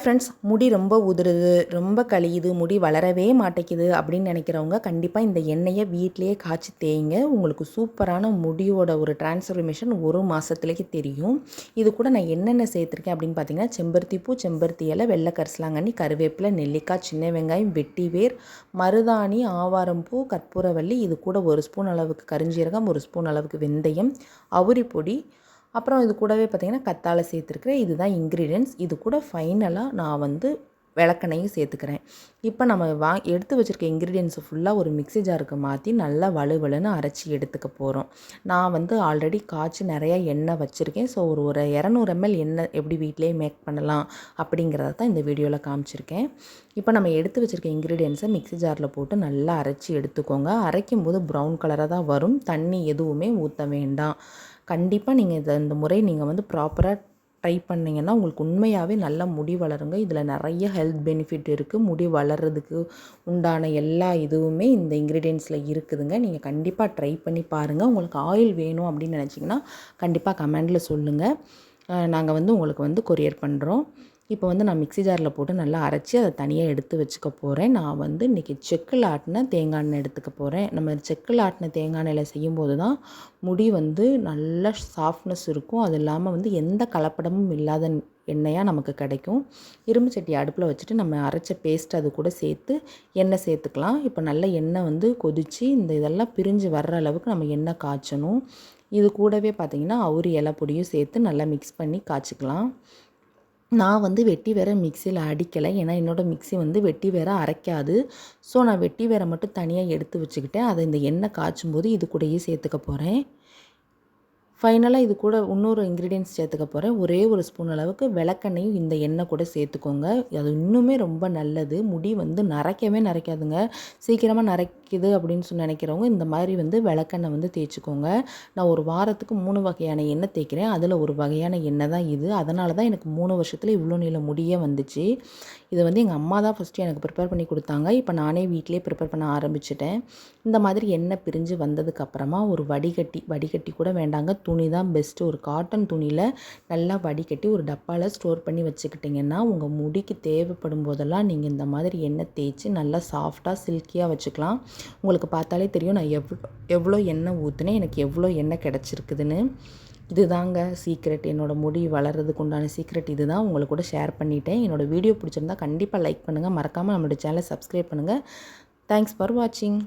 Friends முடி ரொம்ப உதிருது ரொம்ப கழியுது முடி வளரவே மாட்டேங்குது அப்படின்னு நினைக்கிறவங்க கண்டிப்பாக இந்த எண்ணெயை வீட்டிலேயே காய்ச்சி தேய்ங்க. உங்களுக்கு சூப்பரான முடியோட ஒரு டிரான்ஸ்ஃபர்மேஷன் ஒரு மாதத்துலேயே தெரியும். இது கூட நான் என்னென்ன சேர்த்துருக்கேன் அப்படின்னு பார்த்தீங்கன்னா செம்பருத்தி பூ செம்பருத்தி இலை வெள்ளை கரிசலாங்கண்ணி கருவேப்பிலை நெல்லிக்காய் சின்ன வெங்காயம் வெட்டி வேர் மருதாணி ஆவாரம்பூ கற்பூரவள்ளி இது கூட ஒரு ஸ்பூன் அளவுக்கு கரிஞ்சீரகம் ஒரு ஸ்பூன் அளவுக்கு வெந்தயம் அவுரி பொடி அப்புறம் இது கூடவே பார்த்திங்கன்னா கத்தாழை சேர்த்துருக்குறேன். இதுதான் இன்க்ரீடியன்ஸ் இது கூட ஃபைனலாக நான் வந்து விளக்கெண்ணையும் சேர்த்துக்கிறேன். இப்போ நம்ம வா எடுத்து வச்சுருக்க இன்க்ரீடியன்ஸை ஃபுல்லாக ஒரு மிக்ஸி ஜாருக்கு மாற்றி நல்லா வலுவலுன்னு அரைச்சி எடுத்துக்க போகிறோம் நான் வந்து ஆல்ரெடி காய்ச்சி நிறையா எண்ணெய் வச்சுருக்கேன். ஸோ ஒரு ஒரு இரநூறு எம்எல் எண்ணெய் எப்படி வீட்டிலே மேக் பண்ணலாம் அப்படிங்கிறத தான் இந்த வீடியோவில் காமிச்சிருக்கேன். இப்போ நம்ம எடுத்து வச்சுருக்க இன்க்ரீடியன்ஸை மிக்ஸி ஜாரில் போட்டு நல்லா அரைச்சி எடுத்துக்கோங்க. அரைக்கும் போது ப்ரௌன் கலராக தான் வரும். தண்ணி எதுவுமே ஊற்ற வேண்டாம். கண்டிப்பாக நீங்கள் இதை இந்த முறை நீங்கள் வந்து ப்ராப்பராக ட்ரை பண்ணிங்கன்னா உங்களுக்கு உண்மையாகவே நல்ல முடி வளருங்க. இதில் நிறைய ஹெல்த் பெனிஃபிட் இருக்குது முடி வளர்கிறதுக்கு உண்டான எல்லா இதுவுமே இந்த இன்க்ரீடியன்ஸில் இருக்குதுங்க. நீங்கள் கண்டிப்பாக ட்ரை பண்ணி பாருங்கள் உங்களுக்கு ஆயில் வேணும் அப்படின்னு நினச்சிங்கன்னா கண்டிப்பாக கமெண்டில் சொல்லுங்கள் நாங்கள் வந்து உங்களுக்கு வந்து கொரியர் பண்ணுறோம் இப்போ வந்து நான் மிக்ஸி ஜாரில் போட்டு நல்லா அரைச்சி அதை தனியாக எடுத்து வச்சுக்க போகிறேன் நான் வந்து இன்றைக்கி செக்கில் ஆட்டின தேங்காய் எண்ணெய் எடுத்துக்க போகிறேன் நம்ம செக்கில் ஆட்டின தேங்காய் எண்ணெயில் செய்யும்போது தான் முடி வந்து நல்ல சாஃப்ட்னஸ் இருக்கும். அது இல்லாமல் வந்து எந்த கலப்படமும் இல்லாத எண்ணெயாக நமக்கு கிடைக்கும். இரும்பு சட்டி அடுப்பில் வச்சுட்டு நம்ம அரைச்ச பேஸ்ட் அது கூட சேர்த்து எண்ணெய் சேர்த்துக்கலாம். இப்போ நல்ல எண்ணெய் வந்து கொதித்து இந்த இதெல்லாம் பிரிஞ்சு வர்ற அளவுக்கு நம்ம எண்ணெய் காய்ச்சணும். இது கூடவே பார்த்திங்கன்னா அவுரி இலை பொடியும் சேர்த்து நல்லா மிக்ஸ் பண்ணி காய்ச்சிக்கலாம். நான் வந்து வெட்டி வேற மிக்சியில் அடிக்கலை. ஏன்னா என்னோடய மிக்சி வந்து வெட்டி வேற அரைக்காது. ஸோ நான் வெட்டி வேற மட்டும் தனியாக எடுத்து வச்சுக்கிட்டேன். அதை இந்த எண்ணெய் காய்ச்சும் போது இது கூடயே சேர்த்துக்க போகிறேன் ஃபைனலாக இது கூட இன்னொரு இன்க்ரீடியன்ஸ் சேர்த்துக்க போகிறேன் ஒரே ஒரு ஸ்பூன் அளவுக்கு விளக்கெண்ணையும் இந்த எண்ணெய் கூட சேர்த்துக்கோங்க. அது இன்னுமே ரொம்ப நல்லது. முடி வந்து நரைக்கவே நரைக்காதுங்க. சீக்கிரமாக நரைக்குது அப்படின்னு சொல்லி நினைக்கிறவங்க இந்த மாதிரி வந்து விளக்கெண்ணெய் வந்து தேய்ச்சிக்கோங்க. நான் ஒரு வாரத்துக்கு மூணு வகையான எண்ணெய் தேய்க்கிறேன். அதில் ஒரு வகையான எண்ணெய் தான் இது. அதனால தான் எனக்கு மூணு வருஷத்தில் இவ்வளோ நீளம் முடியே வந்துச்சு. இது வந்து எங்கள் அம்மா தான் ஃபஸ்ட்டு எனக்கு ப்ரிப்பேர் பண்ணி கொடுத்தாங்க. இப்போ நானே வீட்டிலே ப்ரிப்பேர் பண்ண ஆரம்பிச்சிட்டேன். இந்த மாதிரி எண்ணெய் பிரிஞ்சு வந்ததுக்கப்புறமா ஒரு வடிகட்டி வடிகட்டி கூட வேண்டாங்க. துணி தான் பெஸ்ட்டு ஒரு காட்டன் துணியில் நல்லா வடிகட்டி ஒரு டப்பாவில் ஸ்டோர் பண்ணி வச்சுக்கிட்டிங்கன்னா உங்கள் முடிக்கு தேவைப்படும் போதெல்லாம் நீங்கள் இந்த மாதிரி எண்ணெய் தேய்ச்சி நல்லா சாஃப்டாக சில்கியாக வச்சுக்கலாம். உங்களுக்கு பார்த்தாலே தெரியும் நான் எவ்வளோ எவ்வளோ எண்ணெய் ஊற்றுனேன் எனக்கு எவ்வளோ எண்ணெய் கிடச்சிருக்குதுன்னு. இதுதாங்க சீக்ரெட் என்னோடய முடி வளர்கிறதுக்கு உண்டான சீக்ரெட் இது தான் உங்களுக்கு கூட ஷேர் பண்ணிட்டேன். என்னோடய வீடியோ பிடிச்சிருந்தா கண்டிப்பாக லைக் பண்ணுங்கள் மறக்காமல் நம்மளோட சேனலை சப்ஸ்கிரைப் பண்ணுங்கள் தேங்க்ஸ் ஃபார் வாட்சிங்